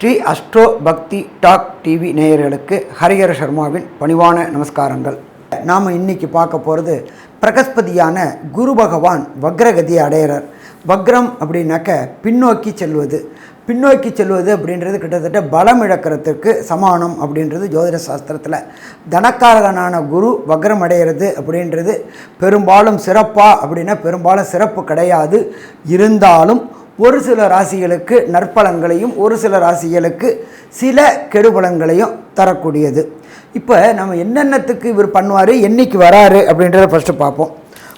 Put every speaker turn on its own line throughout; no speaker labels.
Sri astro Bhakti talk TV நேயர்களுக்கு ஹரிஹர சர்மாவின் பணிவான நமஸ்காரங்கள். நாம் இன்னைக்கு பார்க்க போகிறது பிரகஸ்பதியான குரு பகவான் வக்ரகதியை அடையிறார். வக்ரம் அப்படின்னாக்க பின்னோக்கி செல்வது. பின்னோக்கி செல்வது அப்படின்றது கிட்டத்தட்ட பலம் இழக்கிறதுக்கு சமானம் அப்படின்றது ஜோதிட சாஸ்திரத்தில். தனக்காரகனான குரு வக்ரம் அடைகிறது அப்படின்றது பெரும்பாலும் சிறப்பாக அப்படின்னா பெரும்பாலும் சிறப்பு கிடையாது. இருந்தாலும் ஒரு சில ராசிகளுக்கு நற்பலன்களையும் ஒரு சில ராசிகளுக்கு சில கெடுபலன்களையும் தரக்கூடியது. இப்போ நம்ம என்னென்னத்துக்கு இவர் பண்ணுவார் என்னைக்கு வராரு அப்படின்றத ஃபஸ்ட்டு பார்ப்போம்.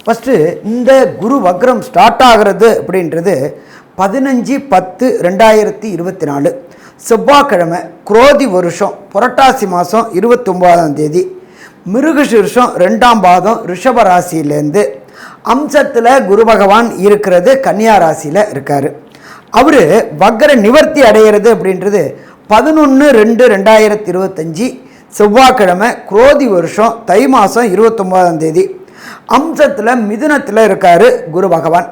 ஃபஸ்ட்டு இந்த குரு வக்ரம் ஸ்டார்ட் ஆகிறது அப்படின்றது பதினஞ்சு பத்து ரெண்டாயிரத்தி இருபத்தி நாலு. செவ்வாய்க்கிழமை குரோதி வருஷம் புரட்டாசி மாதம் இருபத்தொம்போதாம் தேதி. மிருகசீர்ஷம் ரெண்டாம் பாதம் ரிஷபராசியிலேருந்து அம்சத்தில் குரு பகவான் இருக்கிறது கன்னியா ராசியில் இருக்கார். அவர் வக்கர நிவர்த்தி அடைகிறது அப்படின்றது பதினொன்று ரெண்டு ரெண்டாயிரத்தி இருபத்தஞ்சி செவ்வாய்க்கிழமை குரோதி வருஷம் தை மாதம் இருபத்தொம்போதாம் தேதி. அம்சத்தில் மிதுனத்தில் இருக்கார் குரு பகவான்.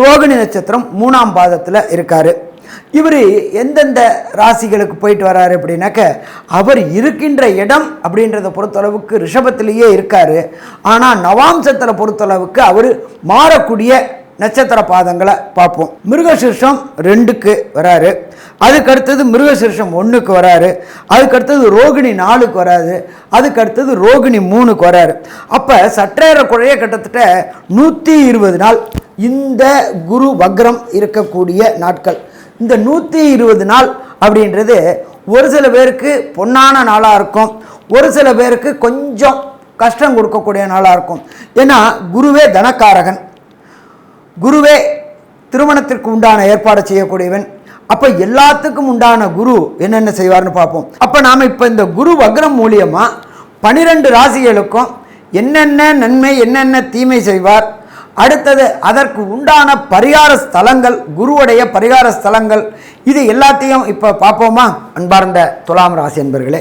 ரோகிணி நட்சத்திரம் மூணாம் பாதத்தில் இருக்கார். இவர் எந்தெந்த ராசிகளுக்கு போயிட்டு வராரு அப்படின்னாக்க அவர் இருக்கின்ற இடம் அப்படின்றத பொறுத்தளவுக்கு ரிஷபத்திலேயே இருக்கார். ஆனால் நவாம்சத்தில் பொறுத்தளவுக்கு அவர் மாறக்கூடிய நட்சத்திர பாதங்களை பார்ப்போம். மிருகசீர்ஷம் ரெண்டுக்கு வராரு. அதுக்கு அடுத்தது மிருகசீர்ஷம் ஒன்றுக்கு வராரு. அதுக்கு அடுத்தது ரோகிணி நாலுக்கு வராது அதுக்கு அடுத்தது ரோகிணி மூணுக்கு வராரு. அப்போ சற்றேற குறைய கிட்டத்தட்ட நூற்றி இருபது நாள் இந்த குரு வக்ரம் இருக்கக்கூடிய நாட்கள். இந்த நூற்றி இருபது நாள் அப்படின்றது ஒரு சில பேருக்கு பொன்னான நாளாக இருக்கும். ஒரு சில பேருக்கு கொஞ்சம் கஷ்டம் கொடுக்கக்கூடிய நாளாக இருக்கும். ஏன்னா குருவே தனக்காரகன். குருவே திருமணத்திற்கு உண்டான ஏற்பாடு செய்யக்கூடியவன். அப்போ எல்லாத்துக்கும் உண்டான குரு என்னென்ன செய்வார்னு பார்ப்போம். அப்போ நாம் இப்போ இந்த குரு வக்ரம் மூலியமாக பனிரெண்டு ராசிகளுக்கும் என்னென்ன நன்மை என்னென்ன தீமை செய்வார் அடுத்தது அதற்கு உண்டான பரிகார ஸ்தலங்கள் குருவுடைய பரிகார ஸ்தலங்கள். இது எல்லாத்தையும் இப்போ பார்ப்போமா? அன்பார்ந்த துலாம் ராசி என்பர்களே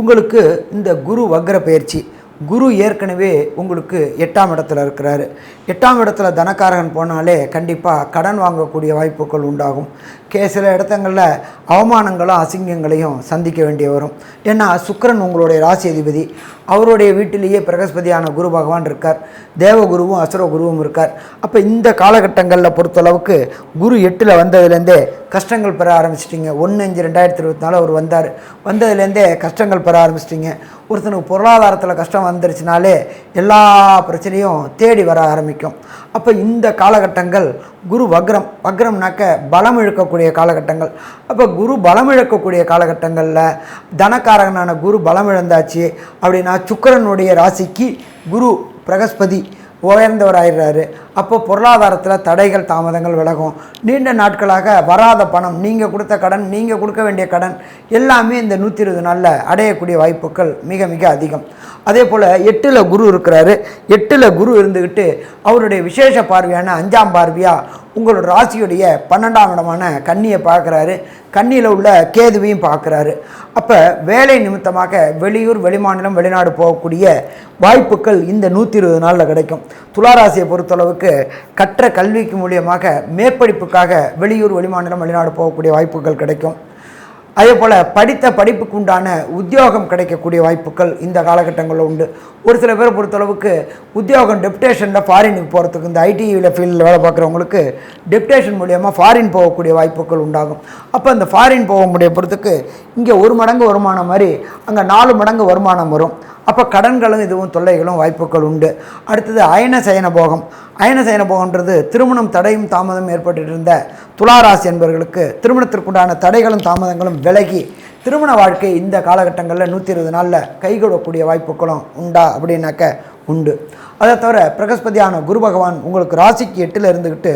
உங்களுக்கு இந்த குரு வக்ர பயிற்சி குரு ஏற்கனவே உங்களுக்கு எட்டாம் இடத்துல இருக்கிறாரு. எட்டாம் இடத்துல தனக்காரகன் போனாலே கண்டிப்பாக கடன் வாங்கக்கூடிய வாய்ப்புகள் உண்டாகும். கே சில இடத்துங்களில் அவமானங்களும் அசிங்கங்களையும் சந்திக்க வேண்டிய வரும். ஏன்னா சுக்கரன் உங்களுடைய ராசி அதிபதி. அவருடைய வீட்டிலேயே பிரகஸ்பதியான குரு பகவான் இருக்கார். தேவகுருவும் அசுர குருவும் இருக்கார். அப்போ இந்த காலகட்டங்களில் பொறுத்தளவுக்கு குரு எட்டில் வந்ததுலேருந்தே கஷ்டங்கள் பெற ஆரம்பிச்சிட்டிங்க. ஒன்று அஞ்சு ரெண்டாயிரத்தி இருபத்தி நாலு அவர் வந்தார். வந்ததுலேருந்தே கஷ்டங்கள் பெற ஆரம்பிச்சிட்டிங்க. ஒருத்தனுக்கு பொருளாதாரத்தில் கஷ்டம் வந்துருச்சுனாலே எல்லா பிரச்சனையும் தேடி வர ஆரம்பிக்கும். அப்போ இந்த காலகட்டங்கள் குரு வக்ரம். வக்ரம்னாக்க பலம் இழக்கக்கூடிய காலகட்டங்கள். அப்போ குரு பலம் இழக்கக்கூடிய காலகட்டங்களில் தனக்காரகனான குரு பலம் இழந்தாச்சு அப்படின்னா சுக்கிரனுடைய ராசிக்கு குரு பிரகஸ்பதி உயர்ந்தவராயிடுறாரு. அப்போ பொருளாதாரத்தில் தடைகள் தாமதங்கள் விலகும். நீண்ட நாட்களாக வராத பணம் நீங்கள் கொடுத்த கடன் நீங்கள் கொடுக்க வேண்டிய கடன் எல்லாமே இந்த நூற்றி இருபது நாளில் அடையக்கூடிய வாய்ப்புகள் மிக மிக அதிகம். அதே போல் எட்டில் குரு இருக்கிறாரு. எட்டில் குரு இருந்துக்கிட்டு அவருடைய விசேஷ பார்வையான அஞ்சாம் பார்வையாக உங்களோட ராசியுடைய பன்னெண்டாம் இடமான கன்னியை பார்க்குறாரு. கன்னியில் உள்ள கேதுவையும் பார்க்குறாரு. அப்போ வேலை நிமித்தமாக வெளியூர் வெளிமாநிலம் வெளிநாடு போகக்கூடிய வாய்ப்புகள் இந்த நூற்றி இருபது நாளில் கிடைக்கும். துளாராசியை பொறுத்தளவுக்கு கற்ற கல்விக்கு மூலியமாக மேற்படிப்புக்காக வெளியூர் வெளிமாநிலம் வெளிநாடு போகக்கூடிய வாய்ப்புகள் கிடைக்கும். அதே போல் படித்த படிப்புக்கு உண்டான உத்தியோகம் கிடைக்கக்கூடிய வாய்ப்புகள் இந்த காலகட்டங்களில் உண்டு. ஒரு சில பேரை பொறுத்தளவுக்கு உத்தியோகம் டெப்டேஷனில் ஃபாரினுக்கு போகிறதுக்கு இந்த ஐடியில் ஃபீல்டில் வேலை பார்க்குறவங்களுக்கு டெப்டேஷன் மூலியமாக ஃபாரின் போகக்கூடிய வாய்ப்புகள் உண்டாகும். அப்போ அந்த ஃபாரின் போக முடிய பொறுத்துக்கு இங்கே ஒரு மடங்கு வருமானம் மாதிரி அங்கே நாலு மடங்கு வருமானம் வரும். அப்போ கடன்களும் இதுவும் தொல்லைகளும் வாய்ப்புகள் உண்டு. அடுத்தது அயன சயன போகம். அயன சயன போகன்றது திருமணம் தடையும் தாமதம் ஏற்பட்டிருந்த துளாராசி என்பவர்களுக்கு திருமணத்திற்குண்டான தடைகளும் தாமதங்களும் விலகி திருமண வாழ்க்கை இந்த காலகட்டங்களில் நூற்றி இருபது நாளில் கைகூடக்கூடிய வாய்ப்புகளும் உண்டா அப்படின்னாக்க உண்டு. அதை தவிர பிரகஸ்பதியான குரு பகவான் உங்களுக்கு ராசிக்கு எட்டில் இருந்துக்கிட்டு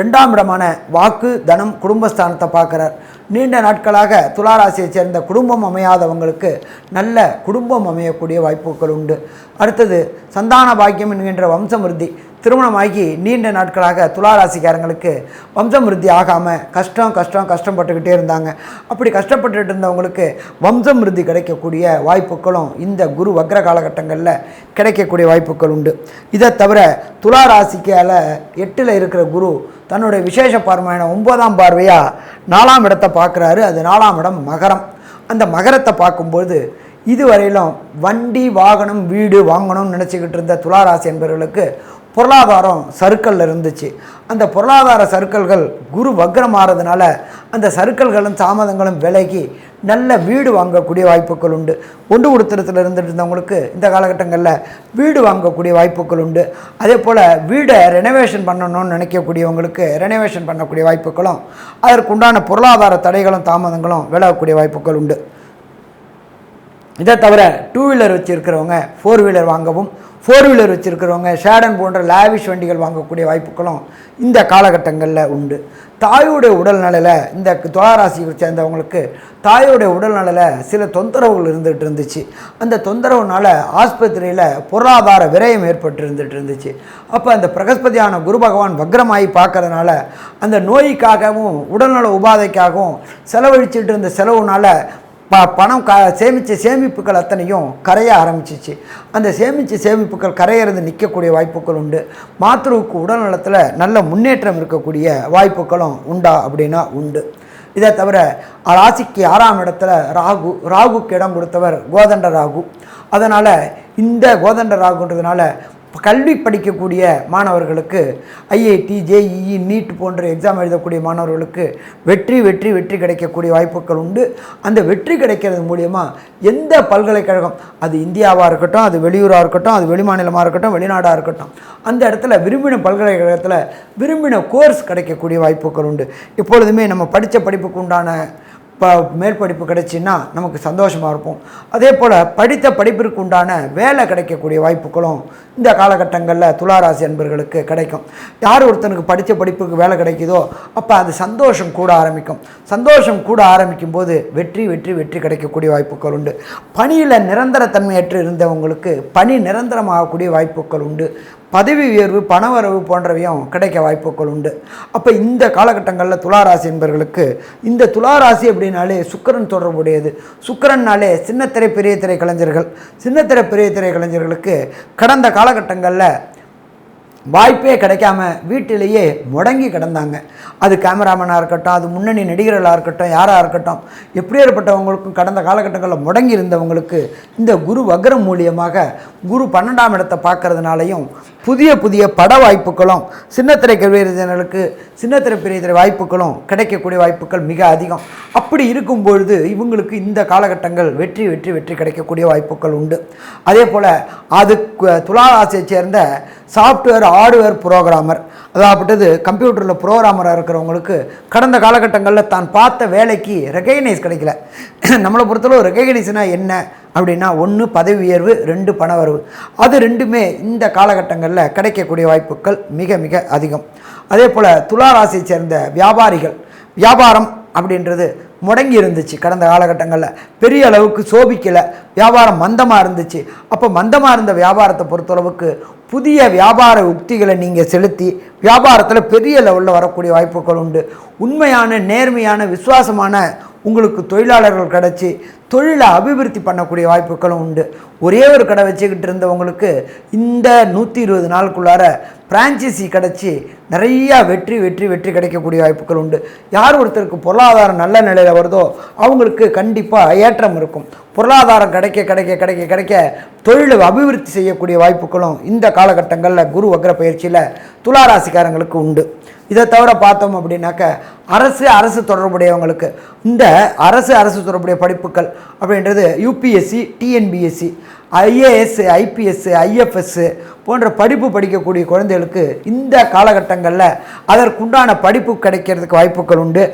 ரெண்டாம் இடமான வாக்கு தனம் குடும்பஸ்தானத்தை பார்க்குறார். நீண்ட நாட்களாக துளாராசியைச் சேர்ந்த குடும்பம் அமையாதவங்களுக்கு நல்ல குடும்பம் அமையக்கூடிய வாய்ப்புகள் உண்டு. அடுத்தது சந்தான பாக்கியம் என்கின்ற வம்சமிருத்தி திருமணமாகி நீண்ட நாட்களாக துளாராசிக்காரங்களுக்கு வம்சம் விருத்தி ஆகாமல் கஷ்டம் கஷ்டம் கஷ்டப்பட்டுக்கிட்டே இருந்தாங்க. அப்படி கஷ்டப்பட்டுட்டு இருந்தவங்களுக்கு வம்சம் விருத்தி கிடைக்கக்கூடிய வாய்ப்புகளும் இந்த குரு வக்ர காலகட்டங்களில் கிடைக்கக்கூடிய வாய்ப்புகள் உண்டு. இதை தவிர துளாராசிக்கால எட்டில் இருக்கிற குரு தன்னுடைய விசேஷ பார்வையான ஒன்பதாம் பார்வையாக நாலாம் இடத்தை பார்க்குறாரு. அது நாலாம் இடம் மகரம். அந்த மகரத்தை பார்க்கும்போது இதுவரையிலும் வண்டி வாகனம் வீடு வாங்கணும்னு நினச்சிக்கிட்டு இருந்த துளாராசி என்பவர்களுக்கு பொருளாதாரம் சறுக்கல்ல இருந்துச்சு. அந்த பொருளாதார சறுக்கல்கள் குரு வக்ரம் ஆறதுனால அந்த சருக்கள்களும் தாமதங்களும் விலகி நல்ல வீடு வாங்கக்கூடிய வாய்ப்புகள் உண்டு. ஒன்று கொடுத்துறதுல இருந்துட்டு இருந்தவங்களுக்கு இந்த காலகட்டங்களில் வீடு வாங்கக்கூடிய வாய்ப்புகள் உண்டு. அதே போல் வீடை ரெனோவேஷன் பண்ணணும்னு நினைக்கக்கூடியவங்களுக்கு ரெனோவேஷன் பண்ணக்கூடிய வாய்ப்புகளும் அதற்குண்டான பொருளாதார தடைகளும் தாமதங்களும் விலகக்கூடிய வாய்ப்புகள் உண்டு. இதை தவிர டூ வீலர் வச்சுருக்கிறவங்க ஃபோர் வீலர் வாங்கவும் ஃபோர் வீலர் வச்சுருக்கிறவங்க ஷேடன் போன்ற லேவிஷ் வண்டிகள் வாங்கக்கூடிய வாய்ப்புகளும் இந்த காலகட்டங்களில் உண்டு. தாயோடைய உடல்நலையில் இந்த துளாராசியை சேர்ந்தவங்களுக்கு தாயோடைய உடல்நலையில் சில தொந்தரவுகள் இருந்துகிட்டு இருந்துச்சு. அந்த தொந்தரவுனால் ஆஸ்பத்திரியில் பொருளாதார விரயம் ஏற்பட்டு இருந்துகிட்டு இருந்துச்சு. அப்போ அந்த பிரகஸ்பதியான குரு பகவான் வக்ரமாகி பார்க்கறதுனால அந்த நோய்க்காகவும் உடல்நல உபாதைக்காகவும் செலவழிச்சிட்டு இருந்த செலவுனால் ப பணம் க சேமித்த சேமிப்புகள் அத்தனையும் கரைய ஆரம்பிச்சிச்சு. அந்த சேமித்த சேமிப்புகள் கரையிறது நிற்கக்கூடிய வாய்ப்புகள் உண்டு. மாத்ருவுக்கு உடல்நலத்தில் நல்ல முன்னேற்றம் இருக்கக்கூடிய வாய்ப்புகளும் உண்டா அப்படின்னா உண்டு. இதை தவிர ராசிக்கு ஆறாம் இடத்துல ராகு ராகுக்கு இடம் கொடுத்தவர் கோதண்ட ராகு. அதனால் இந்த கோதண்ட ராகுன்றதுனால கல்வி படிக்கக்கூடிய மாணவர்களுக்கு ஐஐடி ஜேஇஇ நீட் போன்ற எக்ஸாம் எழுதக்கூடிய மாணவர்களுக்கு வெற்றி வெற்றி வெற்றி கிடைக்கக்கூடிய வாய்ப்புகள் உண்டு. அந்த வெற்றி கிடைக்கிறது மூலியமாக எந்த பல்கலைக்கழகம் அது இந்தியாவாக இருக்கட்டும் அது வெளியூராக இருக்கட்டும் அது வெளிமாநிலமாக இருக்கட்டும் வெளிநாடாக இருக்கட்டும் அந்த இடத்துல விரும்பின பல்கலைக்கழகத்தில் விரும்பின கோர்ஸ் கிடைக்கக்கூடிய வாய்ப்புகள் உண்டு. எப்பொழுதுமே நம்ம படித்த படிப்புக்கு உண்டான ப மேற்படிப்பு கிடைச்சின்னா நமக்கு சந்தோஷமாக இருப்போம். அதே போல் படித்த படிப்பிற்கு உண்டான வேலை கிடைக்கக்கூடிய வாய்ப்புகளும் இந்த காலகட்டங்களில் துளாராசி அன்பர்களுக்கு கிடைக்கும். யார் ஒருத்தனுக்கு படித்த படிப்புக்கு வேலை கிடைக்குதோ அப்போ அது சந்தோஷம் கூட ஆரம்பிக்கும். சந்தோஷம் கூட ஆரம்பிக்கும் போது வெற்றி வெற்றி வெற்றி கிடைக்கக்கூடிய வாய்ப்புகள் உண்டு. பணியில் நிரந்தரத்தன்மையற்று இருந்தவங்களுக்கு பணி நிரந்தரமாகக்கூடிய வாய்ப்புகள் உண்டு. பதவி உயர்வு பணவரவு போன்றவையும் கிடைக்க வாய்ப்புகள் உண்டு. அப்போ இந்த காலகட்டங்களில் துளாராசி என்பவர்களுக்கு இந்த துளாராசி அப்படின்னு அப்படின்னாலே சுக்கிரன் தொடர்புடையது. சுக்கரன்னாலே சின்னத்திரை பெரிய திரை கலைஞர்கள். சின்னத்திரை பெரிய திரை கலைஞர்களுக்கு கடந்த காலகட்டங்களில் வாய்ப்பே கிடைக்காம வீட்டிலேயே முடங்கி கிடந்தாங்க. அது கேமராமேனாக இருக்கட்டும் அது முன்னணி நடிகர்களாக இருக்கட்டும் யாராக இருக்கட்டும் எப்படியேற்பட்டவங்களுக்கும் கடந்த காலகட்டங்களில் முடங்கி இருந்தவங்களுக்கு இந்த குரு வக்ரம் மூலியமாக குரு பன்னெண்டாம் இடத்தை பார்க்கறதுனாலையும் புதிய புதிய பட வாய்ப்புகளும் சின்னத்திரை கல்வியறிஞர்களுக்கு சின்னத்திரை பெரிய வாய்ப்புகளும் கிடைக்கக்கூடிய வாய்ப்புகள் மிக அதிகம். அப்படி இருக்கும் பொழுது இவங்களுக்கு இந்த காலகட்டங்கள் வெற்றி வெற்றி வெற்றி கிடைக்கக்கூடிய வாய்ப்புகள் உண்டு. அதே போல் அது துளாராசியை சேர்ந்த சாஃப்ட்வேர் ஹார்ட்வேர் ப்ரோக்ராமர் அதாகப்பட்டது கம்ப்யூட்டரில் ப்ரோக்ராமராக இருக்கிறவங்களுக்கு கடந்த காலகட்டங்களில் தான் பார்த்த வேலைக்கு ரெகக்னைஸ் கிடைக்கல. நம்மளை பொறுத்தளவு ரெகக்னைஸ்னால் என்ன? அப்படின்னா ஒன்று பதவி உயர்வு ரெண்டு பண வரவு. அது ரெண்டுமே இந்த காலகட்டங்களில் கிடைக்கக்கூடிய வாய்ப்புகள் மிக மிக அதிகம். அதே போல் துளாராசியை சேர்ந்த வியாபாரிகள் வியாபாரம் அப்படின்றது முடங்கி இருந்துச்சு கடந்த காலகட்டங்களில். பெரிய அளவுக்கு சோபிக்கலை. வியாபாரம் மந்தமாக இருந்துச்சு. அப்போ மந்தமாக இருந்த வியாபாரத்தை பொறுத்தளவுக்கு புதிய வியாபார உக்திகளை நீங்கள் செலுத்தி வியாபாரத்தில் பெரிய லெவலில் வரக்கூடிய வாய்ப்புகள் உண்டு. உண்மையான நேர்மையான விசுவாசமான உங்களுக்கு தொழிலாளர்கள் கிடச்சி தொழிலை அபிவிருத்தி பண்ணக்கூடிய வாய்ப்புகளும் உண்டு. ஒரே ஒரு கடை வச்சுக்கிட்டு இருந்தவங்களுக்கு இந்த நூற்றி இருபது நாளுக்குள்ளார பிரான்ச்சைசி கிடச்சி நிறையா வெற்றி வெற்றி வெற்றி கிடைக்கக்கூடிய வாய்ப்புகள் உண்டு. யார் ஒருத்தருக்கு பொருளாதாரம் நல்ல நிலையில் வருதோ அவங்களுக்கு கண்டிப்பாக ஏற்றம் இருக்கும். பொருளாதாரம் கிடைக்க கிடைக்க கிடைக்க கிடைக்க தொழிலை அபிவிருத்தி செய்யக்கூடிய வாய்ப்புகளும் இந்த காலகட்டங்களில் குரு வக்ர பயிற்சியில் துளாராசிக்காரங்களுக்கு உண்டு. இதை தவிர பார்த்தோம் அப்படின்னாக்க அரசு அரசு தொடர்புடையவங்களுக்கு இந்த அரசு அரசு தொடர்புடைய படிப்புகள் அப்படின்றது UPSC TNPSC IAS IPS IFS போன்ற படிப்பு படிக்கக்கூடிய குழந்தைகளுக்கு இந்த காலகட்டங்களில் அதற்குண்டான படிப்பு கிடைக்கிறதுக்கு வாய்ப்புகள் உண்டு.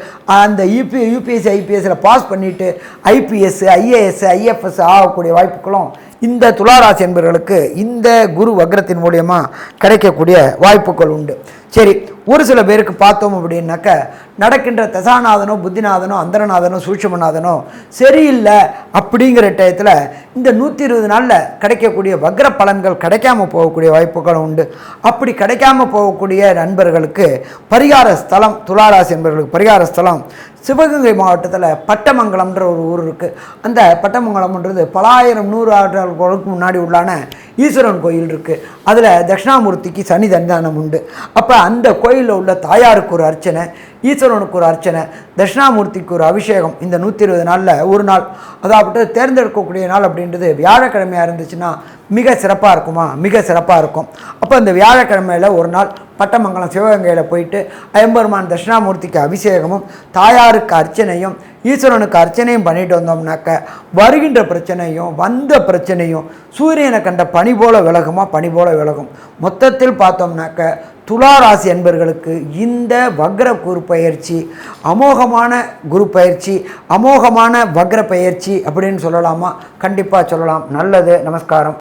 அந்த யூபி யூபிஎஸ்சி ஐபிஎஸ்சில் பாஸ் பண்ணிவிட்டு ஐபிஎஸ் ஐஏஎஸ் ஐஎஃப்எஸ் ஆகக்கூடிய வாய்ப்புகளும் இந்த துளாராசி என்பவர்களுக்கு இந்த குரு வக்ரத்தின் மூலியமா கிடைக்கக்கூடிய வாய்ப்புகள் உண்டு. சரி ஒரு சில பேருக்கு பார்த்தோம் அப்படின்னாக்க நடக்கின்ற தசாநாதனோ புத்திநாதனோ அந்தரநாதனோ சூட்சமநாதனோ சரியில்லை அப்படிங்கிற டயத்தில் இந்த நூற்றி இருபது நாளில் கிடைக்கக்கூடிய வக்ர பலன்கள் கிடைக்காம போகக்கூடிய வாய்ப்புகள் உண்டு. அப்படி கிடைக்காம போகக்கூடிய நண்பர்களுக்கு பரிகார ஸ்தலம் துளாராசி என்பவர்களுக்கு பரிகார ஸ்தலம் சிவகங்கை மாவட்டத்தில் பட்டமங்கலம்ன்ற ஒரு ஊர் இருக்குது அந்த பட்டமங்கலம்ன்றது பலாயிரம் நூறு ஆண்டுகளுக்கு முன்னாடி உள்ளான ஈஸ்வரன் கோயில் இருக்குது அதில் தட்சிணாமூர்த்திக்கு சனி தந்தானம் உண்டு. அப்போ அந்த கோயிலில் உள்ள தாயாருக்கு ஒரு அர்ச்சனை ஈஸ்வரனுக்கு ஒரு அர்ச்சனை தட்சிணாமூர்த்திக்கு ஒரு அபிஷேகம் இந்த நூற்றி இருபது நாளில் ஒரு நாள். அதாவது தேர்ந்தெடுக்கக்கூடிய நாள் அப்படின்றது வியாழக்கிழமையாக இருந்துச்சுன்னா மிக சிறப்பாக இருக்குமா? மிக சிறப்பாக இருக்கும். அப்போ இந்த வியாழக்கிழமையில் ஒரு நாள் பட்டமங்கலம் சிவகங்கையில் போயிட்டு ஐம்பெருமான் தட்சிணாமூர்த்திக்கு அபிஷேகமும் தாயாருக்கு அர்ச்சனையும் ஈஸ்வரனுக்கு அர்ச்சனையும் பண்ணிட்டு வந்தோம்னாக்க வருகின்ற பிரச்சனையும் வந்த பிரச்சனையும் சூரியனை கண்ட பனி போல விலகுமா? பனி போல விலகும். மொத்தத்தில் பார்த்தோம்னாக்க துலா ராசி என்பர்களுக்கு இந்த வக்ர குரு பயிற்சி அமோகமான குரு பயிற்சி அமோகமான வக்ர பயிற்சி அப்படின்னு சொல்லலாமா? கண்டிப்பாக சொல்லலாம். நல்லது. நமஸ்காரம்.